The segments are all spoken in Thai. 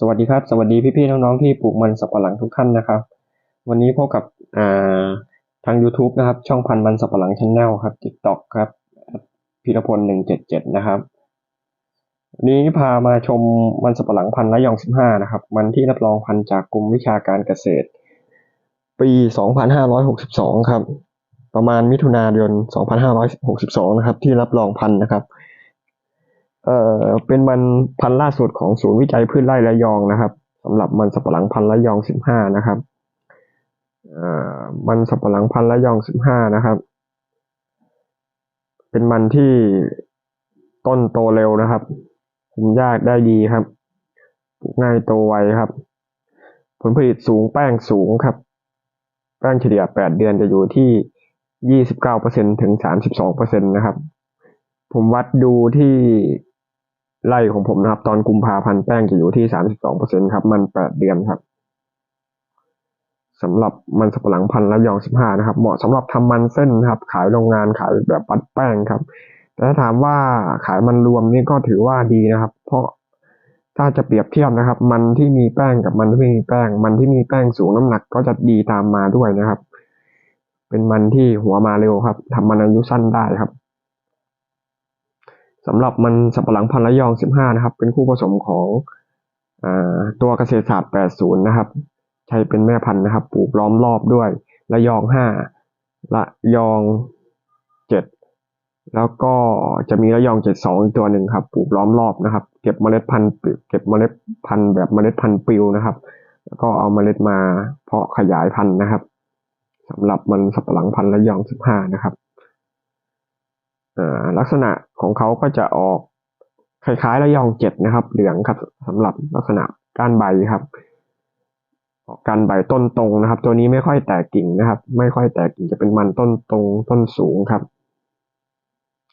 สวัสดีครับ สวัสดีพี่ๆน้องๆที่ปลูกมันสับปะหลังทุกท่านนะครับ วันนี้พบกับอ่าทาง YouTube นะครับ ช่องพันธุ์มันสับปะหลังช n แนลครับ TikTok ครับพีรพลหนึ่งเจ็ดเจ็ดนะครับวันนี้พามาชมมันสับปะหลังพันธุ์ระยองสิบห้านะครับ มันที่รับรองพันจากกรมวิชาการเกษตร ปีสองพันห้าร้อยหกสิบสองครับ ประมาณมิถุนายนสองพันห้าร้อยหกสิบสองนะครับ ที่รับรองพันนะครับ เอ่อเป็นมันพันธุ์ล่าสุดของศูนย์วิจัยพืชไร่ระยองนะครับสำหรับมันสับปะหลังพันธุ์ระยองสิบห้านะครับเอ่อมันสับปะหลังพันธุ์ระยองสิบห้านะครับ เป็นมันที่ต้นโตเร็วนะครับคุมยากได้ดีครับปลูกง่ายโตไวครับ ผลผลิตสูงแป้งสูงครับ แป้งเฉลี่ยแปดเดือนจะอยู่ที่ยี่สิบเก้าเปอร์เซ็นถึงสามสิบสองเปอร์เซ็นตนะครับ ผมวัดดูที่ ไร่ของผมนะครับ ตอนกุมภาพันธ์แป้งจะอยู่ที่สามสิบสองเปอร์เซ็นครับ มันแปดเดือนครับสำหรับมันสับปะหลังพันธุ์ระยองสิบห้านะครับ เหมาะสำหรับทำมันเส้นครับ ขายโรงงานขายแบบปัดแป้งครับ แต่ถ้าถามว่าขายมันรวมนี่ก็ถือว่าดีนะครับ เพราะถ้าจะเปรียบเทียบนะครับ มันที่มีแป้งกับมันที่ไม่มีแป้ง มันที่มีแป้งสูงน้ำหนักก็จะดีตามมาด้วยนะครับ เป็นมันที่หัวมาเร็วครับทำมันอายุสั้นได้ครับ สำหรับมันสับปะหลังพันธุ์ระยอง 15 นะครับ เป็นคู่ผสมของอตัวเกษตรศาสตร์ 80 นะครับ ใช้เป็นแม่พันธุ์นะครับ ปลูกล้อมรอบด้วยระยอง 5 ระยอง 7 แล้วก็จะมีระยอง 72 อีกตัวหนึ่งครับ ปลูกล้อมรอบนะครับ เก็บเมล็ดพันธุ์เก็บเมล็ดพันธุ์แบบเมล็ดพันธุ์ปลิวนะครับ แล้วก็เอาเมล็ดมาเพาะขยายพันธุ์นะครับสำหรับมันสับปะหลังพันธุ์ระยอง 15 นะครับ ลักษณะของเขาก็จะออกคล้ายๆระยองเจ็ดนะครับ เหลืองครับสำหรับลักษณะก้านใบครับออกการใบต้นตรงนะครับ ตัวนี้ไม่ค่อยแตกกิ่งนะครับ ไม่ค่อยแตกกิ่งจะเป็นมันต้นตรงต้นสูงครับ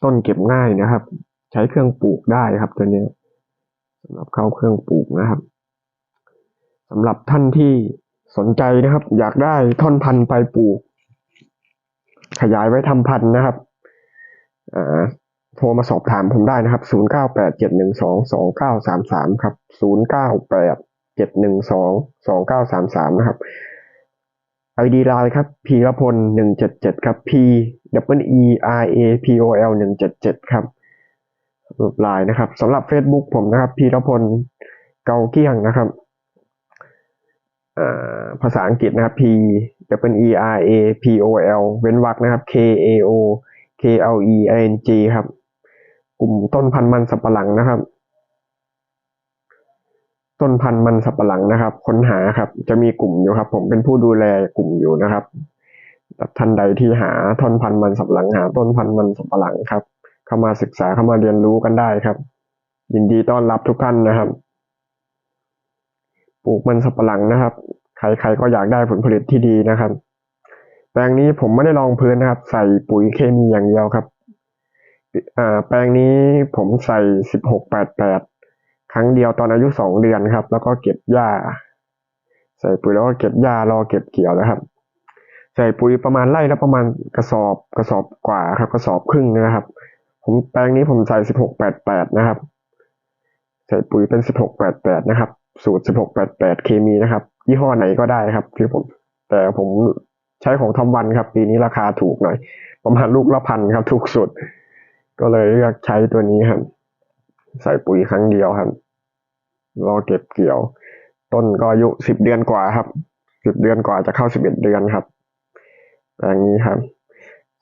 ต้นเก็บง่ายนะครับ ใช้เครื่องปลูกได้ครับ ตัวนี้สำหรับเข้าเครื่องปลูกนะครับสำหรับท่านที่สนใจนะครับ อยากได้ท่อนพันธุ์ไปปลูก ขยายไว้ทำพันธุ์นะครับ โทรมาสอบถามผมได้นะครับ 0 9 8 7 1 2 2 9 3 3 ครับ 0 9 8 7 1 2 2 9 3 3 นะครับ ID ไลน์ครับ พีรพล 177 ครับ P W E R A P O L 177 ครับไลน์นะครับสำหรับ Facebook ผมนะครับ พีรพลเกาเกี้ยงนะครับภาษาอังกฤษนะครับ P W E R A P O L เว้นวรรคนะครับ K A O L E I N G ครับ กลุ่มต้นพันธุ์มันสับปะหลังนะครับ ต้นพันธุ์มันสับปะหลังนะครับ ค้นหาครับ จะมีกลุ่มอยู่ครับ ผมเป็นผู้ดูแลกลุ่มอยู่นะครับท่านใดที่หาต้นพันธุ์มันสับปะหลังหา ต้นพันธุ์มันสับปะหลังครับ เข้ามาศึกษาเข้ามาเรียนรู้กันได้ครับ ยินดีต้อนรับทุกท่านนะครับ ปลูกมันสับปะหลังนะครับ ใครๆก็อยากได้ผลผลิตที่ดีนะครับ แปลงนี้ผมไม่ได้ลองพื้นนะครับ ใส่ปุ๋ยเคมีอย่างเดียวครับแปลงนี้ผมใส่สิบหกแปดแปดครั้งเดียวตอนอายุสองเดือนครับ แล้วก็เก็บหญ้า ใส่ปุ๋ยแล้วก็เก็บหญ้ารอเก็บเกี่ยวแล้วครับ ใส่ปุ๋ยประมาณไร่และประมาณกระสอบกระสอบกว่าครับ กระสอบครึ่งนะครับ ผมแปลงนี้ผมใส่สิบหกแปดแปดนะครับ ใส่ปุ๋ยเป็นสิบหกแปดแปดนะครับ สูตรสิบหกแปดแปดเคมีนะครับ ยี่ห้อไหนก็ได้ครับ ที่ผม แต่ผม ใช้ของทอมวันครับ ปีนี้ราคาถูกหน่อย ประมาณลูกละพันครับ ถูกสุด ก็เลยเลือกใช้ตัวนี้ครับ ใส่ปุ๋ยครั้งเดียวครับ รอเก็บเกี่ยว ต้นก็อายุสิบเดือนกว่าครับสิบเดือนกว่าจะเข้าสิบเอ็ดเดือนครับอย่างนี้ครับ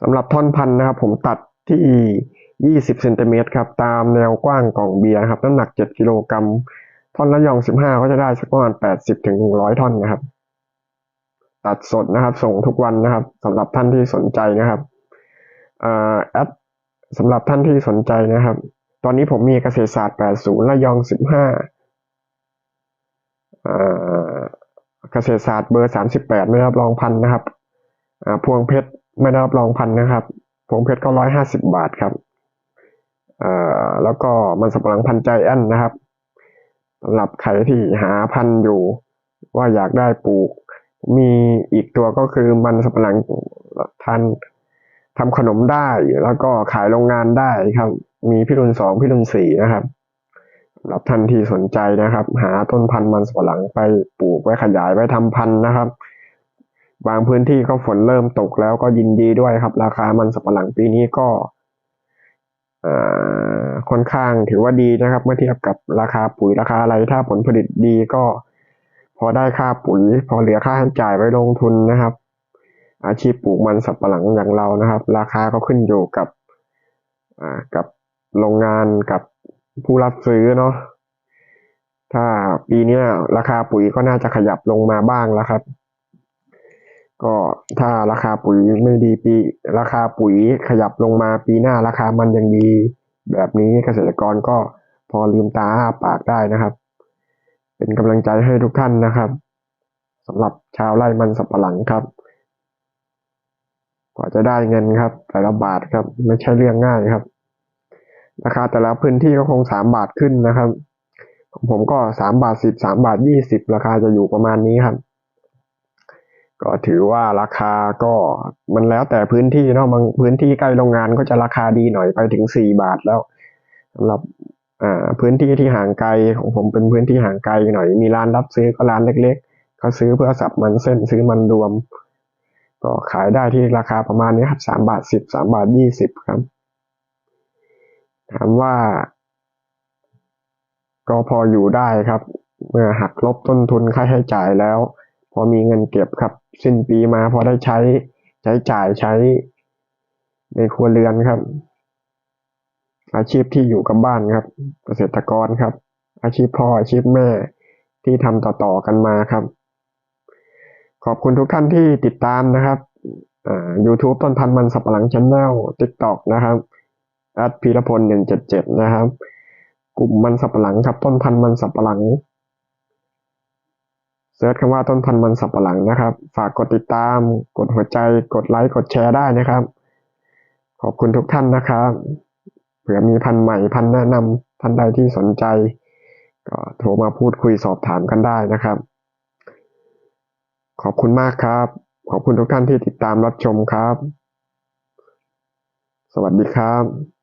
สำหรับท่อนพันธุ์นะครับ ผมตัดที่ยี่สิบเซนติเมตรครับ ตามแนวกว้างกล่องเบียร์ครับ น้ำหนักเจ็ดกิโลกรัมท่อนละยองสิบห้าก็จะได้สักประมาณแปดสิบถึงหนึ่งร้อยท่อนนะครับ ตัดสดนะครับ ส่งทุกวันนะครับสำหรับท่านที่สนใจนะครับแอดสำหรับท่านที่สนใจนะครับ ตอนนี้ผมมีเกษตรศาสตร์ 80ระยอง 15เกษตรศาสตร์เบอร์ 38 ไม่รับรองพันนะครับพวงเพชรไม่ได้รับรองพันนะครับ พวงเพชรก็ 150 บาทครับแล้วก็มันสับหลังพันใจแอนนะครับสำหรับใครที่หาพันอยู่ว่าอยากได้ปลูก มีอีกตัวก็คือมันสับปะหลังทันทำขนมได้แล้วก็ขายโรงงานได้ครับ มีพิรุณสองพิรุณสี่นะครับสำหรับท่านที่สนใจนะครับ หาต้นพันธุ์มันสำปะหลังไปปลูกไว้ขยายไว้ทำพันธุ์นะครับ บางพื้นที่ก็ฝนเริ่มตกแล้วก็ยินดีด้วยครับ ราคามันสำปะหลังปีนี้ก็ค่อนข้างถือว่าดีนะครับ เมื่อเทียบกับราคาปุ๋ยราคาอะไรถ้าผลผลิตดีก็ พอได้ค่าปุ๋ย พอเหลือค่าใช้จ่ายไว้ลงทุนนะครับ อาชีพปลูกมันสับปะหลังอย่างเรานะครับ ราคาก็ขึ้นอยู่กับอ่ากับโรงงานกับผู้รับซื้อเนาะถ้าปีนี้ราคาปุ๋ยก็น่าจะขยับลงมาบ้างแล้วครับ ก็ถ้าราคาปุ๋ยไม่ดีปี ราคาปุ๋ยขยับลงมาปีหน้าราคามันยังดี แบบนี้เกษตรกรก็พอลืมตาปากได้นะครับ เป็นกำลังใจให้ทุกท่านนะครับสำหรับชาวไร่มันสับปะหลังครับ กว่าจะได้เงินครับ แต่ละบาทครับไม่ใช่เรื่องง่ายครับ ราคาแต่ละพื้นที่ก็คงสามบาทขึ้นนะครับของผมก็สามบาทสิบสามบาทยี่สิบราคาจะอยู่ประมาณนี้ครับ ก็ถือว่าราคาก็มันแล้วแต่พื้นที่เนาะบางพื้นที่ใกล้โรงงานก็จะราคาดีหน่อยไปถึงสี่บาทแล้วสำหรับ พื้นที่ที่ห่างไกลของผมเป็นพื้นที่ห่างไกลหน่อย มีร้านรับซื้อก็ร้านเล็ก ๆเขาซื้อเพื่อสับมันเส้นซื้อมันรวม ก็ขายได้ที่ราคาประมาณนี้ครับสามบาทสิบสามบาทยี่สิบครับ ถามว่า ก็พออยู่ได้ครับ เมื่อหักลบต้นทุนค่าใช้จ่ายแล้ว พอมีเงินเก็บครับ สิ้นปีมาพอได้ใช้ใช้จ่ายใช้ในครัวเรือนครับ อาชีพที่อยู่กับบ้านครับ เกษตรกรครับ อาชีพพ่ออาชีพแม่ที่ทำต่อๆกันมาครับ ขอบคุณทุกท่านที่ติดตามนะครับอ่า YouTube ต้นพันธุ์มันสับปะหลังช n แนล TikTok นะครับแอดพีรพลหนึ่งเจ็ดเจ็ดนะครับ กลุ่มมันสับปะหลังครับ ต้นพันธุ์มันสับปะหลังเซิร์ชคำว่าต้นพันธุ์มันสับปะหลังนะครับ ฝากกดติดตาม กดหัวใจ กดไลค์ กดแชร์ได้นะครับ ขอบคุณทุกท่านนะครับ เผื่อมีพันใหม่พันแนะนำท่านใดที่สนใจ ก็โทรมาพูดคุยสอบถามกันได้นะครับ ขอบคุณมากครับ ขอบคุณทุกท่านที่ติดตามรับชมครับ สวัสดีครับ